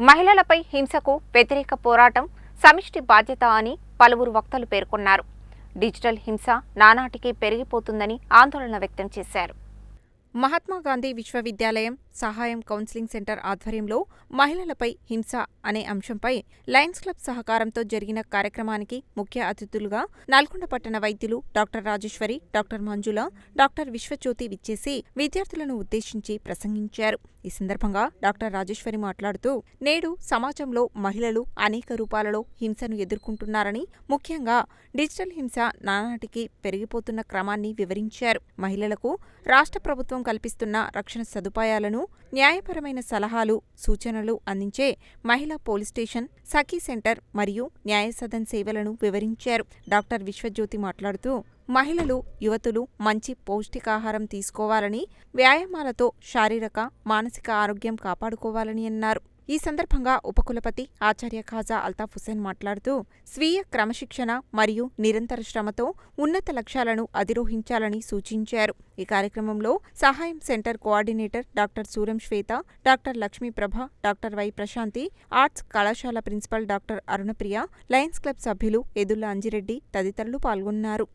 మహిళలపై హింసకు వ్యతిరేక పోరాటం సమిష్టి బాధ్యత అని పలువురు వక్తలు పేర్కొన్నారు. డిజిటల్ హింస నానాటికి పెరిగిపోతుందని ఆందోళన వ్యక్తం చేశారు. మహాత్మా గాంధీ విశ్వవిద్యాలయం సహాయం కౌన్సిలింగ్ సెంటర్ ఆధ్వర్యంలో మహిళలపై హింస అనే అంశంపై లయన్స్ క్లబ్ సహకారంతో జరిగిన కార్యక్రమానికి ముఖ్య అతిథులుగా నల్గొండ పట్టణ వైద్యులు doctor Rajeshwari doctor Manjula doctor Vishwajyothi విచ్చేసి విద్యార్థులను ఉద్దేశించి ప్రసంగించారు. ఈ సందర్భంగా డాక్టర్ రాజేశ్వరి మాట్లాడుతూ నేడు సమాజంలో మహిళలు అనేక రూపాలలో హింసను ఎదుర్కొంటున్నారని ముఖ్యంగా డిజిటల్ హింస నానాటికి పెరిగిపోతున్న క్రమాన్ని వివరించారు. మహిళలకు రాష్ట్ర ప్రభుత్వం కల్పిస్తున్న రక్షణ సదుపాయాలను న్యాయపరమైన సలహాలు సూచనలు అందించే మహిళా పోలీస్ స్టేషన్ సఖీ సెంటర్ మరియు న్యాయ సదన్ సేవలను వివరించారు. డాక్టర్ విశ్వజ్యోతి మాట్లాడుతూ మహిళలు యువతులు మంచి పౌష్టికాహారం తీసుకోవాలని వ్యాయామాలతో శారీరక మానసిక ఆరోగ్యం కాపాడుకోవాలని అన్నారు. ఈ సందర్భంగా ఉపకులపతి ఆచార్య ఖాజా అల్తాఫ్ హుసేన్ మాట్లాడుతూ స్వీయ క్రమశిక్షణ మరియు నిరంతర శ్రమతో ఉన్నత లక్ష్యాలను అధిరోహించాలని సూచించారు. ఈ కార్యక్రమంలో సహాయం centre coordinator doctor Suram Swetha doctor Lakshmiprabha doctor Y Prashanthi arts కళాశాల principal doctor Arunapriya Lions Club సభ్యులు ఎదుల అంజిరెడ్డి తదితరులు పాల్గొన్నారు.